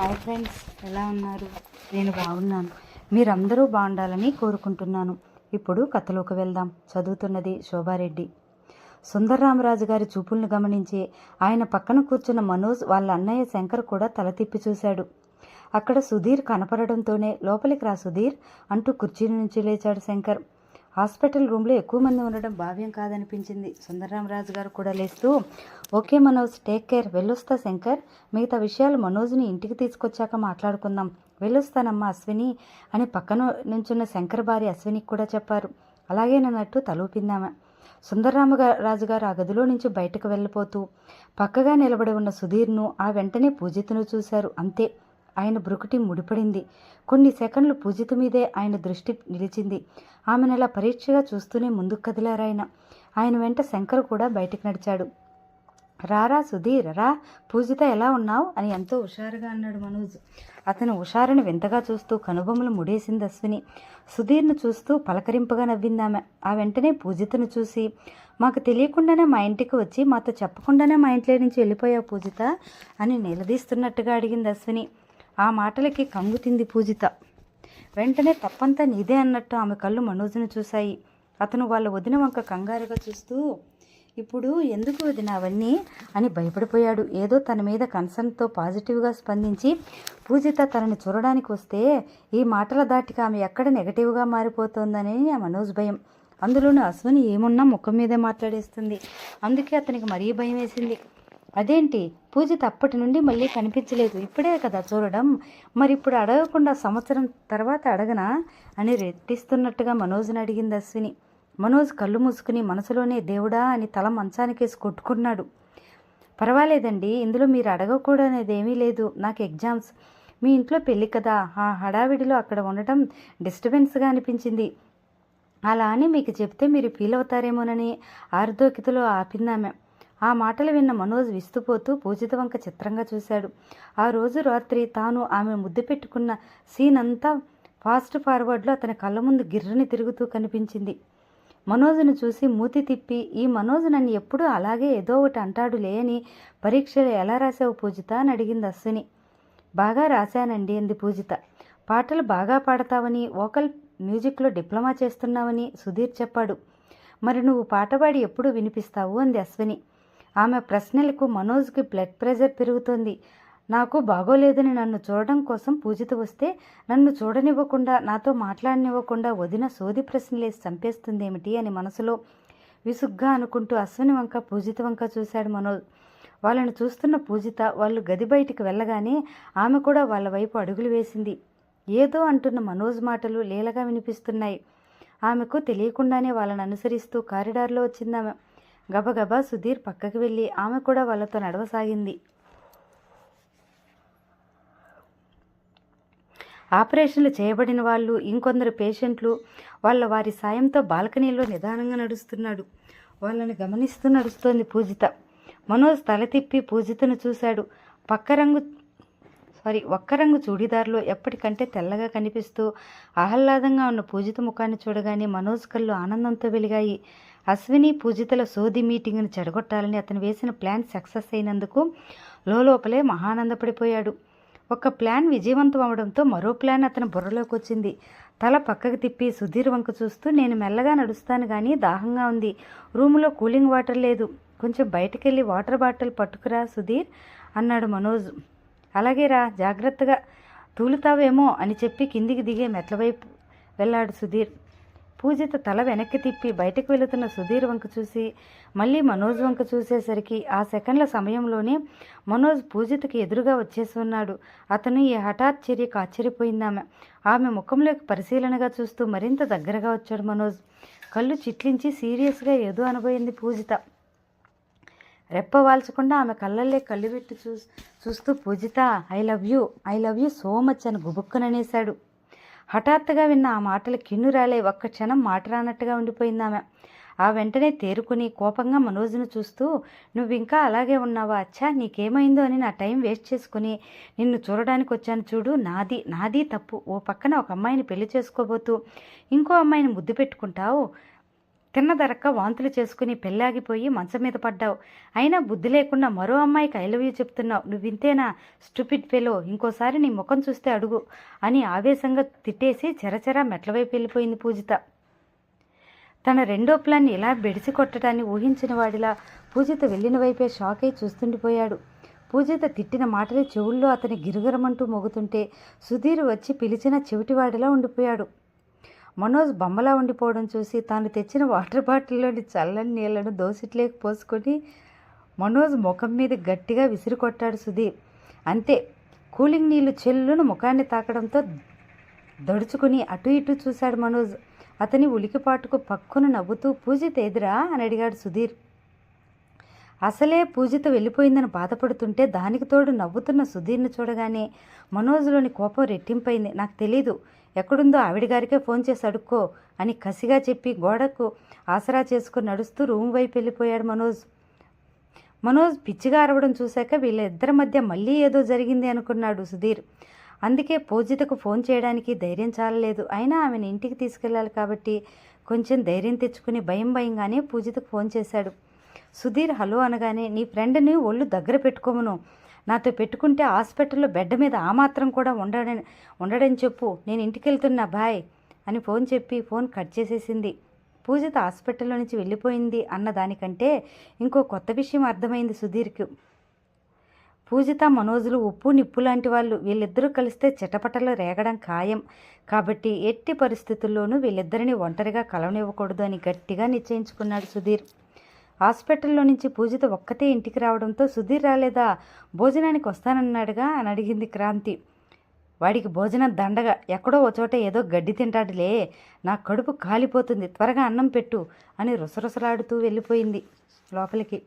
Hi friends ఎలా ఉన్నారు? నేను బాగున్నాను. మీరందరూ బాగుండాలని కోరుకుంటున్నాను. ఇప్పుడు కథలోకి వెళ్దాం. చదువుతున్నది శోభారెడ్డి. సుందర్రామరాజు గారి చూపులను గమనించి ఆయన పక్కన కూర్చున్న మనోజ్ వాళ్ళ అన్నయ్య శంకర్ కూడా తల తిప్పి చూశాడు. అక్కడ సుధీర్ కనపడడంతోనే లోపలికి రా సుధీర్ అంటూ కుర్చీ నుంచి లేచాడు శంకర్. హాస్పిటల్ రూమ్లో ఎక్కువ మంది ఉండడం భావ్యం కాదనిపించింది. సుందరరామరాజు గారు కూడా లేస్తూ ఓకే మనోజ్ టేక్ కేర్ వెళ్ళొస్తా శంకర్. మిగతా విషయాలు మనోజ్ని ఇంటికి తీసుకొచ్చాక మాట్లాడుకుందాం. వెళ్ళొస్తానమ్మా అశ్విని అని పక్కన నుంచున్న శంకర్ భార్య అశ్వినికి కూడా చెప్పారు. అలాగేనన్నట్టు తలూపిందామె సుందరరామ రాజు గారు ఆ గదిలో నుంచి బయటకు వెళ్ళిపోతూ పక్కగా నిలబడి ఉన్న సుధీర్ను ఆ వెంటనే పూజితను చూశారు. అంతే. ఆయన బ్రుకుటి ముడిపడింది. కొన్ని సెకండ్లు పూజిత మీదే ఆయన దృష్టి నిలిచింది. ఆమెను అలా పరీక్షగా చూస్తూనే ముందుకు కదిలారాయన ఆయన. వెంట శంకర్ కూడా బయటికి నడిచాడు. రారా సుధీర్ రా. పూజిత ఎలా ఉన్నావు? అని ఎంతో హుషారుగా అన్నాడు మనోజ్. అతను హుషారుని వింతగా చూస్తూ కనుబొమ్మలు ముడేసింది అశ్విని. సుధీర్ను చూస్తూ పలకరింపుగా నవ్విందామె ఆ వెంటనే పూజితను చూసి మాకు తెలియకుండానే మా ఇంటికి వచ్చి మాతో చెప్పకుండానే మా ఇంట్లో నుంచి వెళ్ళిపోయావు పూజిత అని నిలదీస్తున్నట్టుగా అడిగింది అశ్విని. ఆ మాటలకి కంగు తింది పూజిత. వెంటనే తప్పంతా నీదే అన్నట్టు ఆమె కళ్ళు మనోజ్ను చూశాయి. అతను వాళ్ళ వదిన వంక కంగారుగా చూస్తూ ఇప్పుడు ఎందుకు వదిన అవన్నీ? అని భయపడిపోయాడు. ఏదో తన మీద కన్సర్న్తో పాజిటివ్గా స్పందించి పూజిత తనని చూడడానికి వస్తే ఈ మాటల దాటికి ఆమె ఎక్కడ నెగటివ్గా మారిపోతోందని ఆ మనోజ్ భయం. అందులోనూ అశ్విని ఏమున్నా ముఖం మీదే మాట్లాడేస్తుంది. అందుకే అతనికి మరీ భయం వేసింది అదేంటి? పూజిత అప్పటి నుండి మళ్ళీ కనిపించలేదు. ఇప్పుడే కదా చూడడం. మరి ఇప్పుడు అడగకుండా సంవత్సరం తర్వాత అడగనా? అని రెట్టిస్తున్నట్టుగా మనోజ్ని అడిగింది అశ్విని. మనోజ్ కళ్ళు మూసుకుని మనసులోనే దేవుడా అని తల మంచానికేసి కొట్టుకున్నాడు. పర్వాలేదండి ఇందులో మీరు అడగకూడనేది ఏమీ లేదు. నాకు ఎగ్జామ్స్. మీ ఇంట్లో పెళ్ళి కదా. ఆ హడావిడిలో అక్కడ ఉండటం డిస్టర్బెన్స్గా అనిపించింది. అలా అని మీకు చెప్తే మీరు ఫీల్ అవుతారేమోనని ఆర్దోకితలో ఆపిందామే. ఆ మాటలు విన్న మనోజ్ విస్తుపోతూ పూజిత వంక చిత్రంగా చూశాడు. ఆ రోజు రాత్రి తాను ఆమె ముద్దు పెట్టుకున్న సీన్ అంతా ఫాస్ట్ ఫార్వర్డ్లో అతని కళ్ళ ముందు గిర్రని తిరుగుతూ కనిపించింది. మనోజ్ను చూసి మూతి తిప్పి ఈ మనోజ్ నన్ను ఎప్పుడూ అలాగే ఏదో ఒకటి అంటాడు లేని పరీక్షలు ఎలా రాసావు పూజిత? అని అడిగింది అశ్విని. బాగా రాశానండి అంది పూజిత. పాటలు బాగా పాడతావని వోకల్ మ్యూజిక్లో డిప్లొమా చేస్తున్నావని సుధీర్ చెప్పాడు. మరి నువ్వు పాట పాడి ఎప్పుడు వినిపిస్తావు? అంది అశ్విని. ఆమె ప్రశ్నలకు మనోజ్కి బ్లడ్ ప్రెషర్ పెరుగుతోంది. నాకు బాగోలేదని నన్ను చూడడం కోసం పూజిత వస్తే నన్ను చూడనివ్వకుండా నాతో మాట్లాడనివ్వకుండా వదిన సోది ప్రశ్నలేసి చంపేస్తుందేమిటి అని మనసులో విసుగ్గా అనుకుంటూ అశ్విని వంక పూజిత వంక చూశాడు మనోజ్. వాళ్ళను చూస్తున్న పూజిత వాళ్ళు గది బయటికి వెళ్ళగానే ఆమె కూడా వాళ్ళ వైపు అడుగులు వేసింది. ఏదో అంటున్న మనోజ్ మాటలు లీలగా వినిపిస్తున్నాయి. ఆమెకు తెలియకుండానే వాళ్ళని అనుసరిస్తూ కారిడార్లో వచ్చిందామె గబగబా సుధీర్ పక్కకి వెళ్ళి ఆమె కూడా వాళ్ళతో నడవసాగింది. ఆపరేషన్లు చేయబడిన వాళ్ళు ఇంకొందరు పేషెంట్లు వాళ్ళ వారి సాయంతో బాల్కనీలో నిదానంగా నడుస్తున్నాడు. వాళ్ళని గమనిస్తూ నడుస్తోంది పూజిత. మనోజ్ తల తిప్పి పూజితను చూశాడు. పక్క రంగు సారీ ఒక్క రంగు చూడీదార్లో ఎప్పటికంటే తెల్లగా కనిపిస్తూ ఆహ్లాదంగా ఉన్న పూజిత ముఖాన్ని చూడగానే మనోజ్ కళ్ళు ఆనందంతో వెలిగాయి. అశ్విని పూజితల సోది మీటింగ్ను చెడగొట్టాలని అతను వేసిన ప్లాన్ సక్సెస్ అయినందుకు లోపలే మహానందపడిపోయాడు. ఒక ప్లాన్ విజయవంతం అవడంతో మరో ప్లాన్ అతని బుర్రలోకి వచ్చింది. తల పక్కకు తిప్పి సుధీర్ వంక చూస్తూ నేను మెల్లగా నడుస్తాను కానీ దాహంగా ఉంది. రూములో కూలింగ్ వాటర్ లేదు. కొంచెం బయటకెళ్ళి వాటర్ బాటిల్ పట్టుకురా సుధీర్ అన్నాడు మనోజ్. అలాగే రా జాగ్రత్తగా తూలుతావేమో అని చెప్పి కిందికి దిగే మెట్ల వైపు వెళ్ళాడు సుధీర్. పూజిత తల వెనక్కి తిప్పి బయటకు వెళుతున్న సుధీర్ వంక చూసి మళ్ళీ మనోజ్ వంక చూసేసరికి ఆ సెకండ్ల సమయంలోనే మనోజ్ పూజితకి ఎదురుగా వచ్చేసి ఉన్నాడు. అతను ఈ హఠాత్ చర్యకు ఆశ్చర్యపోయిందామె. ఆమె ముఖంలోకి పరిశీలనగా చూస్తూ మరింత దగ్గరగా వచ్చాడు మనోజ్. కళ్ళు చిట్లించి సీరియస్గా ఏదో అనబోయింది పూజిత. రెప్ప వాల్చకుండా ఆమె కళ్ళల్లే కళ్ళు పెట్టి చూ చూస్తూ Pujitha I love you I love you so much అని గుబుక్కుననేశాడు. హఠాత్తుగా విన్న ఆ మాటలు కిన్నురాలే ఒక్క క్షణం మాట రానట్టుగా ఉండిపోయింది ఆమె. ఆ వెంటనే తేరుకుని కోపంగా మనోజ్ను చూస్తూ నువ్వు ఇంకా అలాగే ఉన్నావా అచ్చా? నీకేమైందో? అని నా టైం వేస్ట్ చేసుకుని నిన్ను చూడడానికి వచ్చాను చూడు నాది నాది తప్పు. ఓ పక్కన ఒక అమ్మాయిని పెళ్ళి చేసుకోబోతూ ఇంకో అమ్మాయిని ముద్దు పెట్టుకుంటావు. తిన్నదరక్క వాంతులు చేసుకుని పెళ్ళాగిపోయి మంచం మీద పడ్డావు. అయినా బుద్ధి లేకుండా మరో అమ్మాయికి ఐ లవ్ యూ చెప్తున్నావు నువ్వింతేనా స్టూపిడ్ ఫెలో ఇంకోసారి నీ ముఖం చూస్తే అడుగు అని ఆవేశంగా తిట్టేసి చెరచెర మెట్లవైపు వెళ్ళిపోయింది పూజిత. తన రెండో ప్లాన్ ఇలా బెడిసి కొట్టడాన్ని ఊహించిన వాడిలా పూజిత వెళ్ళిన వైపే షాక్ అయి చూస్తుండిపోయాడు. పూజిత తిట్టిన మాటలే చెవుల్లో అతని గిరుగరమంటూ మోగుతుంటే సుధీర్ వచ్చి పిలిచిన చెవిటివాడిలా ఉండిపోయాడు. మనోజ్ బొమ్మలా ఉండిపోవడం చూసి తాను తెచ్చిన వాటర్ బాటిల్లోని చల్లని నీళ్ళను దోసిట్లేకి పోసుకొని మనోజ్ ముఖం మీద గట్టిగా విసిరి కొట్టాడు సుధీర్. అంతే కూలింగ్ నీళ్ళు చెల్లును ముఖాన్ని తాకడంతో దడుచుకుని అటు ఇటు చూశాడు మనోజ్. అతని ఉలికిపాటుకు పక్కున నవ్వుతూ పూజిత ఎదురా అని అడిగాడు సుధీర్. అసలే పూజిత వెళ్ళిపోయిందని బాధపడుతుంటే దానికి తోడు నవ్వుతున్న సుధీర్ని చూడగానే మనోజ్లోని కోపం రెట్టింపైంది. నాకు తెలీదు. ఎక్కడుందో ఆవిడ గారికే ఫోన్ చేసి అడుక్కో అని కసిగా చెప్పి గోడకు ఆసరా చేసుకుని నడుస్తూ రూమ్ వైపు వెళ్ళిపోయాడు మనోజ్. మనోజ్ పిచ్చిగా అరవడం చూశాక వీళ్ళిద్దరి మధ్య మళ్ళీ ఏదో జరిగింది అనుకున్నాడు సుధీర్. అందుకే పూజితకు ఫోన్ చేయడానికి ధైర్యం చాలలేదు. అయినా ఆమెను ఇంటికి తీసుకెళ్ళాలి కాబట్టి కొంచెం ధైర్యం తెచ్చుకుని భయం భయంగానే పూజితకు ఫోన్ చేశాడు. సుధీర్ హలో అనగానే నీ ఫ్రెండ్ని ఒళ్ళు దగ్గర పెట్టుకోమను. నాతో పెట్టుకుంటే హాస్పిటల్లో బెడ్ మీద ఆ మాత్రం కూడా ఉండడని ఉండడని చెప్పు. నేను ఇంటికి వెళ్తున్నా బాయ్ అని ఫోన్ చెప్పి ఫోన్ కట్ చేసేసింది. పూజిత హాస్పిటల్లో నుంచి వెళ్ళిపోయింది అన్న దానికంటే ఇంకో కొత్త విషయం అర్థమైంది సుధీర్కు. పూజిత మనోజులు ఉప్పు నిప్పు లాంటి వాళ్ళు వీళ్ళిద్దరూ కలిస్తే చిటపటలు రేగడం ఖాయం. కాబట్టి ఎట్టి పరిస్థితుల్లోనూ వీళ్ళిద్దరిని ఒంటరిగా కలవనివ్వకూడదు అని గట్టిగా నిశ్చయించుకున్నాడు సుధీర్. హాస్పిటల్లో నుంచి పూజిత ఒక్కతే ఇంటికి రావడంతో సుధీర్ రాలేదా? భోజనానికి వస్తానన్నాడుగా అని అడిగింది క్రాంతి. వాడికి భోజనం దండగా ఎక్కడో ఓ చోట ఏదో గడ్డి తింటాడులే. నా కడుపు కాలిపోతుంది త్వరగా అన్నం పెట్టు అని రుసరుసలాడుతూ వెళ్ళిపోయింది లోపలికి.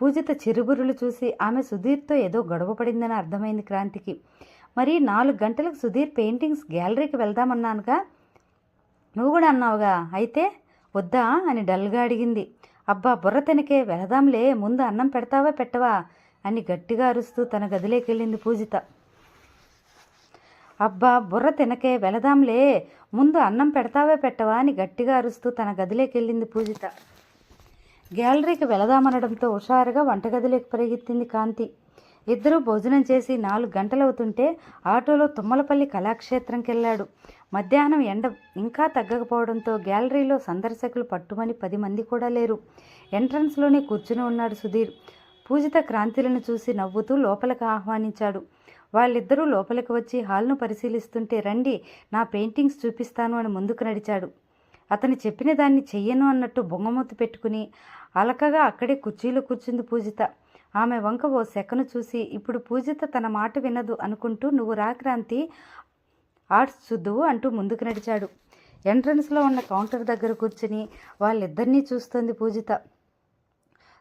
పూజిత చిరుబురులు చూసి ఆమె సుధీర్తో ఏదో గొడవ పడిందని అర్థమైంది క్రాంతికి. మరి నాలుగు గంటలకు సుధీర్ పెయింటింగ్స్ గ్యాలరీకి వెళ్దామన్నానుగా? నువ్వు కూడా అన్నావుగా? అయితే వద్దా అని డల్గా అడిగింది. అబ్బా బుర్ర తినకే వెళదాంలే ముందు అన్నం పెడతావా పెట్టవా అని గట్టిగా అరుస్తూ తన గదిలోకి వెళ్ళింది పూజిత. అబ్బా బుర్ర తినకే వెళదాంలే ముందు అన్నం పెడతావా పెట్టవా అని గట్టిగా అరుస్తూ తన గదిలోకి వెళ్ళింది పూజిత. గ్యాలరీకి వెళదామనడంతో హుషారుగా వంటగదిలోకి పరిగెత్తింది కాంతి. ఇద్దరూ భోజనం చేసి నాలుగు గంటలవుతుంటే ఆటోలో తుమ్మలపల్లి కళాక్షేత్రంకి వెళ్ళాడు మధ్యాహ్నం ఎండ ఇంకా తగ్గకపోవడంతో గ్యాలరీలో సందర్శకులు పట్టుమని పది మంది కూడా లేరు. ఎంట్రన్స్లోనే కూర్చుని ఉన్నాడు సుధీర్. పూజిత క్రాంతిలను చూసి నవ్వుతూ లోపలికి ఆహ్వానించాడు. వాళ్ళిద్దరూ లోపలికి వచ్చి హాల్ను పరిశీలిస్తుంటే రండి నా పెయింటింగ్స్ చూపిస్తాను అని ముందుకు నడిచాడు. అతను చెప్పిన దాన్ని చెయ్యను అన్నట్టు బొంగమూతి పెట్టుకుని అలకగా అక్కడే కుర్చీలో కూర్చుంది పూజిత. ఆమె వంక ఓ సెకను చూసి ఇప్పుడు పూజిత తన మాట వినదు అనుకుంటూ నువ్వు రాక్రాంతి ఆర్ట్స్ చూద్దువు అంటూ ముందుకు నడిచాడు. ఎంట్రన్స్లో ఉన్న కౌంటర్ దగ్గర కూర్చుని వాళ్ళిద్దరినీ చూస్తోంది పూజిత.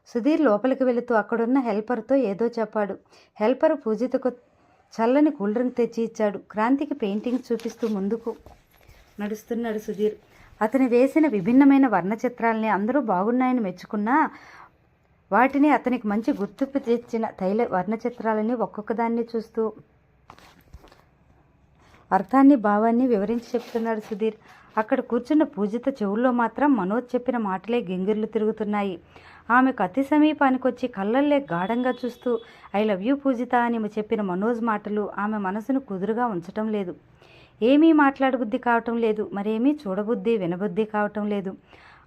సుధీర్ లోపలికి వెళుతూ అక్కడున్న హెల్పర్తో ఏదో చెప్పాడు. హెల్పర్ పూజితకు చల్లని కూల్ డ్రింక్ తెచ్చి ఇచ్చాడు. క్రాంతికి పెయింటింగ్ చూపిస్తూ ముందుకు నడుస్తున్నాడు సుధీర్. అతను వేసిన విభిన్నమైన వర్ణ చిత్రాలని అందరూ బాగున్నాయని మెచ్చుకున్నా వాటిని అతనికి మంచి గుర్తింపు తెచ్చిన తైల వర్ణచిత్రాలని ఒక్కొక్కదాన్ని చూస్తూ అర్థాన్ని భావాన్ని వివరించి చెప్తున్నాడు సుధీర్. అక్కడ కూర్చున్న పూజిత చెవుల్లో మాత్రం మనోజ్ చెప్పిన మాటలే గింగిర్లు తిరుగుతున్నాయి. ఆమెకు అతి సమీపానికి వచ్చి కళ్ళల్లే గాఢంగా చూస్తూ ఐ లవ్ యూ పూజిత అని చెప్పిన మనోజ్ మాటలు ఆమె మనసును కుదురుగా ఉంచటం లేదు. ఏమీ మాట్లాడబుద్ధి కావటం లేదు మరేమీ చూడబుద్ధి వినబుద్ధి కావటం లేదు.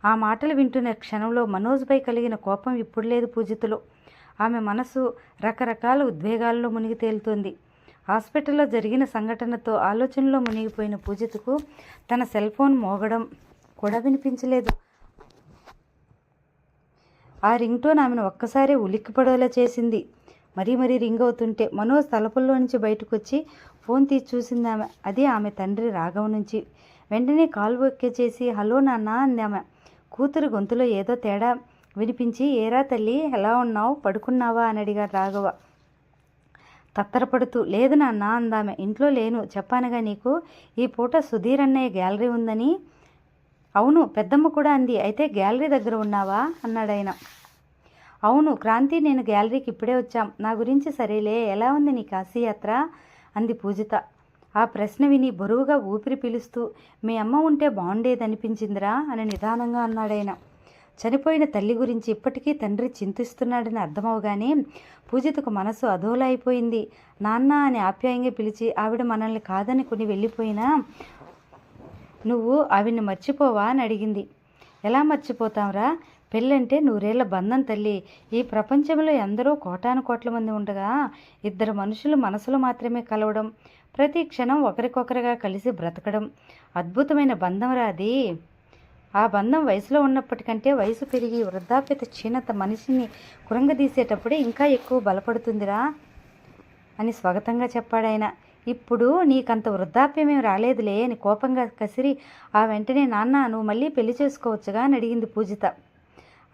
ఆ మాటలు వింటున్న క్షణంలో మనోజ్పై కలిగిన కోపం ఇప్పుడు లేదు పూజితులో. ఆమె మనసు రకరకాల ఉద్వేగాల్లో మునిగి తేలుతోంది. హాస్పిటల్లో జరిగిన సంఘటనతో ఆలోచనలో మునిగిపోయిన పూజితకు తన సెల్ ఫోన్ మోగడం కూడా వినిపించలేదు. ఆ రింగ్ టోన్ ఆమెను ఒక్కసారి ఉలిక్కిపడేలా చేసింది. మరీ మరీ రింగ్ అవుతుంటే మనోజ్ తలపుల్లో నుంచి బయటకు వచ్చి ఫోన్ తీసి చూసింది ఆమె. అది ఆమె తండ్రి రాఘవ నుంచి. వెంటనే కాల్ ఒక్కే చేసి హలో నాన్న అంది ఆమె. కూతురు గొంతులో ఏదో తేడా వినిపించి ఏరా తల్లి ఎలా ఉన్నావు? పడుకున్నావా? అని అడిగాడు రాఘవ. తత్తరపడుతూ లేదు నాన్న అందామె. ఇంట్లో లేను. చెప్పానుగా నీకు ఈ పూట సుధీర్ అన్నయ్య గ్యాలరీ ఉందని. అవును పెద్దమ్మ కూడా అంది. అయితే గ్యాలరీ దగ్గర ఉన్నావా? అన్నాడాయన అవును క్రాంతి నేను గ్యాలరీకి ఇప్పుడే వచ్చాం. నా గురించి సరేలే. ఎలా ఉంది నీ కాశీయాత్ర? అంది పూజిత. ఆ ప్రశ్న విని బరువుగా ఊపిరి పిలుస్తూ మీ అమ్మ ఉంటే బాగుండేదనిపించిందిరా? అని నిదానంగా అన్నాడాయన. చనిపోయిన తల్లి గురించి ఇప్పటికీ తండ్రి చింతిస్తున్నాడని అర్థమవగానే పూజితకు మనసు అధోలా అయిపోయింది. నాన్న అని ఆప్యాయంగా పిలిచి ఆవిడ మనల్ని కాదని కొని వెళ్ళిపోయినా నువ్వు ఆవిడ్ని మర్చిపోవా? అని అడిగింది. ఎలా మర్చిపోతాంరా? పెళ్ళంటే నూరేళ్ళ బంధం తల్లి. ఈ ప్రపంచంలో ఎందరో కోటాను కోట్ల మంది ఉండగా ఇద్దరు మనుషులు మనసులు మాత్రమే కలవడం ప్రతి క్షణం ఒకరికొకరుగా కలిసి బ్రతకడం. అద్భుతమైన బంధం రాది ఆ బంధం వయసులో ఉన్నప్పటికంటే వయసు పెరిగి వృద్ధాప్యత క్షీణత మనిషిని కురంగదీసేటప్పుడే ఇంకా ఎక్కువ బలపడుతుందిరా అని స్వాగతంగా చెప్పాడాయన ఇప్పుడు నీకంత వృద్ధాప్యమేం రాలేదులే అని కోపంగా కసిరి ఆ వెంటనే నాన్న నువ్వు మళ్ళీ పెళ్ళి చేసుకోవచ్చుగా? అని అడిగింది పూజిత.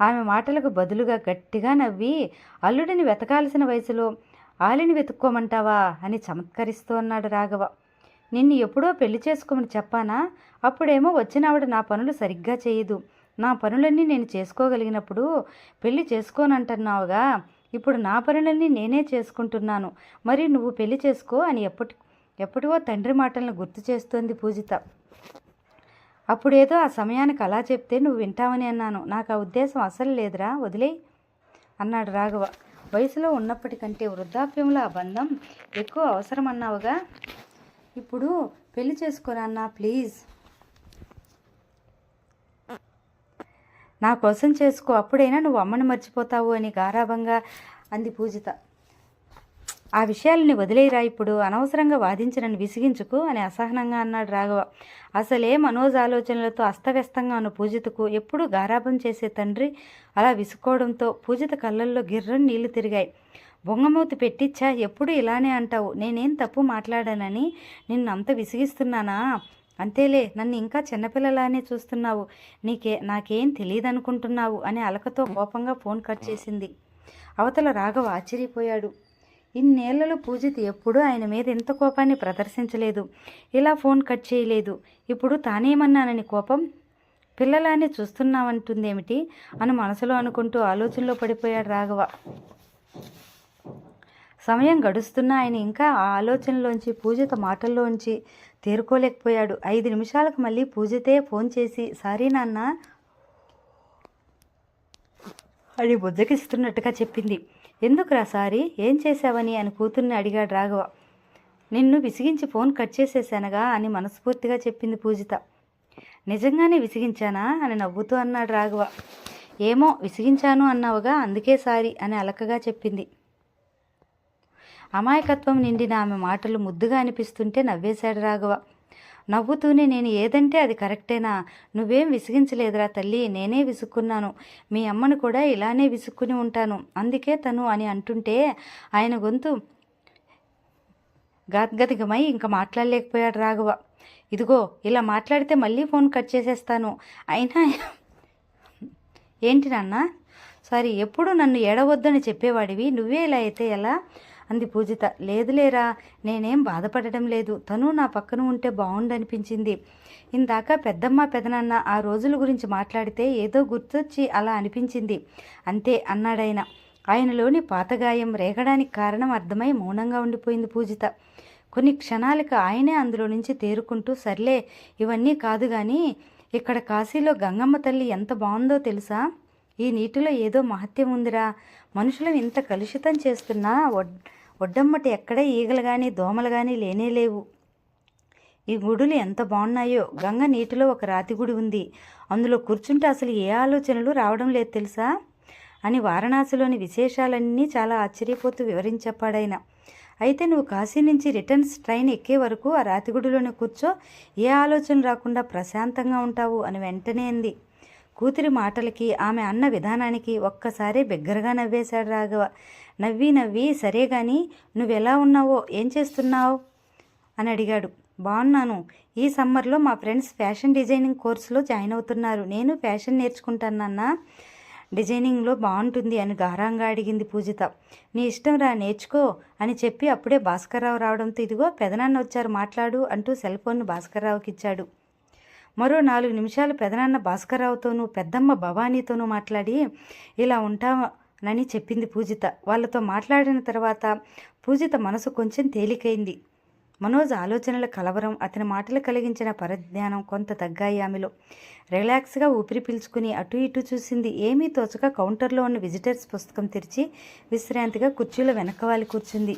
ఆమె మాటలకు బదులుగా గట్టిగా నవ్వి అల్లుడిని వెతకాల్సిన వయసులో ఆలిని వెతుక్కోమంటావా? అని చమత్కరిస్తూ అన్నాడు రాఘవ. నిన్ను ఎప్పుడో పెళ్ళి చేసుకోమని చెప్పానా? అప్పుడేమో వచ్చినావిడ నా పనులు సరిగ్గా చేయదు. నా పనులన్నీ నేను చేసుకోగలిగినప్పుడు పెళ్ళి చేసుకోనంటున్నావుగా. ఇప్పుడు నా పనులన్నీ నేనే చేసుకుంటున్నాను. మరి నువ్వు పెళ్ళి చేసుకో అని ఎప్పటి ఎప్పటివో తండ్రి మాటలను గుర్తు చేస్తోంది పూజిత. అప్పుడేదో ఆ సమయానికి అలా చెప్తే నువ్వు వింటావని అన్నాను. నాకు ఆ ఉద్దేశం అసలు లేదురా వదిలే అన్నాడు రాఘవ. వయసులో ఉన్నప్పటికంటే వృద్ధాప్యంలో ఆ బంధం ఎక్కువ అవసరం అన్నావుగా ఇప్పుడు పెళ్ళి చేసుకోనన్నా ప్లీజ్. నా కోసం చేసుకో అప్పుడైనా నువ్వు అమ్మని మర్చిపోతావు అని గారాభంగా అంది పూజిత. ఆ విషయాలని వదిలేయరా ఇప్పుడు. అనవసరంగా వాదించనని విసిగించుకు అని అసహనంగా అన్నాడు రాఘవ. అసలే మనోజ్ ఆలోచనలతో అస్తవ్యస్తంగా ఉన్న పూజితకు ఎప్పుడు గారాభం చేసే తండ్రి అలా విసుకోవడంతో పూజిత కళ్ళల్లో గిర్రని నీళ్ళు తిరిగాయి. బొంగమూతి పెట్టిచ్చా? ఎప్పుడు ఇలానే అంటావు? నేనేం తప్పు మాట్లాడానని నిన్ను అంత విసిగిస్తున్నానా? అంతేలే నన్ను ఇంకా చిన్నపిల్లలానే చూస్తున్నావు. నీకే నాకేం తెలియదనుకుంటున్నావు అని అలకతో కోపంగా ఫోన్ కట్ చేసింది. అవతల రాఘవ ఆశ్చర్యపోయాడు. ఇన్నేళ్ళలో పూజిత ఎప్పుడూ ఆయన మీద ఎంత కోపాన్ని ప్రదర్శించలేదు. ఇలా ఫోన్ కట్ చేయలేదు. ఇప్పుడు తానేమన్నానని కోపం? పిల్లలానే చూస్తున్నామంటుందేమిటి అని మనసులో అనుకుంటూ ఆలోచనలో పడిపోయాడు రాఘవ. సమయం గడుస్తున్నా ఆయన ఇంకా ఆ ఆలోచనలోంచి పూజిత మాటల్లోంచి తేరుకోలేకపోయాడు. ఐదు నిమిషాలకు మళ్ళీ పూజితే ఫోన్ చేసి సారీ నాన్న అని బుజ్జకిస్తున్నట్టుగా చెప్పింది. ఎందుకురా సారీ? ఏం చేశావని అని కూతుర్ని అడిగాడు రాఘవ. నిన్ను విసిగించి ఫోన్ కట్ చేసేసానగా అని మనస్ఫూర్తిగా చెప్పింది పూజిత. నిజంగానే విసిగించానా? అని నవ్వుతూ అన్నాడు రాఘవ. ఏమో విసిగించాను అన్నావుగా అందుకే సారీ అని అలకగా చెప్పింది. అమాయకత్వం నిండిన ఆమె మాటలు ముద్దుగా అనిపిస్తుంటే నవ్వేశాడు రాఘవ. నవ్వుతూనే నేను ఏదంటే అది కరెక్టేనా? నువ్వేం విసిగించలేదురా తల్లి నేనే విసుక్కున్నాను. మీ అమ్మను కూడా ఇలానే విసుక్కుని ఉంటాను. అందుకే తను అని అంటుంటే ఆయన గొంతు గాద్గదిగమై ఇంకా మాట్లాడలేకపోయాడు రాఘవ. ఇదిగో ఇలా మాట్లాడితే మళ్ళీ ఫోన్ కట్ చేసేస్తాను. అయినా ఏంటి నాన్న? సారీ ఎప్పుడు నన్ను ఏడవద్దని చెప్పేవాడివి. నువ్వే ఇలా అయితే ఎలా? అంది పూజిత. లేదులేరా నేనేం బాధపడటం లేదు. తను నా పక్కన ఉంటే బాగుండనిపించింది ఇందాక పెద్దమ్మ పెదనాన్న ఆ రోజుల గురించి మాట్లాడితే ఏదో గుర్తొచ్చి అలా అనిపించింది. అంతే అన్నాడాయన. ఆయనలోని పాతగాయం రేగడానికి కారణం అర్థమై మౌనంగా ఉండిపోయింది పూజిత. కొన్ని క్షణాలకు ఆయనే అందులో నుంచి తేరుకుంటూ సర్లే ఇవన్నీ కాదు కానీ ఇక్కడ కాశీలో గంగమ్మ తల్లి ఎంత బాగుందో తెలుసా? ఈ నీటిలో ఏదో మహత్యం ఉందిరా. మనుషులను ఇంత కలుషితం చేస్తున్నా ఒడ్ ఒడ్డమ్మట ఎక్కడ ఈగలు కానీ దోమలు కానీ లేనే లేవు. ఈ గుడులు ఎంత బాగున్నాయో గంగ నీటిలో ఒక రాతి గుడి ఉంది. అందులో కూర్చుంటే అసలు ఏ ఆలోచనలు రావడం లేదు తెలుసా? అని వారణాసిలోని విశేషాలన్నీ చాలా ఆశ్చర్యపోతూ వివరించప్పాడాయన అయితే నువ్వు కాశీ నుంచి రిటర్న్స్ ట్రైన్ ఎక్కే వరకు ఆ రాతిగుడిలోనే కూర్చో. ఏ ఆలోచన రాకుండా ప్రశాంతంగా ఉంటావు అని వెంటనే అంది. కూతురి మాటలకి ఆమె అన్న విధానానికి ఒక్కసారి బిగ్గరగా నవ్వేశాడు రాఘవ. నవ్వి నవ్వి సరే గాని నువ్వెలా ఉన్నావో ఏం చేస్తున్నావు? అని అడిగాడు. బాగున్నాను ఈ సమ్మర్లో మా ఫ్రెండ్స్ ఫ్యాషన్ డిజైనింగ్ కోర్సులో జాయిన్ అవుతున్నారు. నేను ఫ్యాషన్ నేర్చుకుంటానన్న. డిజైనింగ్లో బాగుంటుంది అని గారంగా అడిగింది పూజిత. నీ ఇష్టం రా నేర్చుకో అని చెప్పి అప్పుడే భాస్కర్రావు రావడంతో ఇదిగో పెదనాన్న వచ్చారు మాట్లాడు అంటూ సెల్ ఫోన్ను భాస్కర్రావుకి ఇచ్చాడు మరో నాలుగు నిమిషాలు పెదనాన్న భాస్కర్రావుతోనూ పెద్దమ్మ భవానీతోనూ మాట్లాడి ఇలా ఉంటానని చెప్పింది పూజిత. వాళ్ళతో మాట్లాడిన తర్వాత పూజిత మనసు కొంచెం తేలికైంది. మనోజ్ ఆలోచనల కలవరం అతని మాటలు కలిగించిన పరజ్ఞానం కొంత తగ్గాయి ఆమెలో. రిలాక్స్గా ఊపిరి పీల్చుకుని అటు ఇటు చూసింది. ఏమీ తోచక కౌంటర్లో ఉన్న విజిటర్స్ పుస్తకం తెరిచి విశ్రాంతిగా కుర్చీలో వెనకవాలి కూర్చుంది.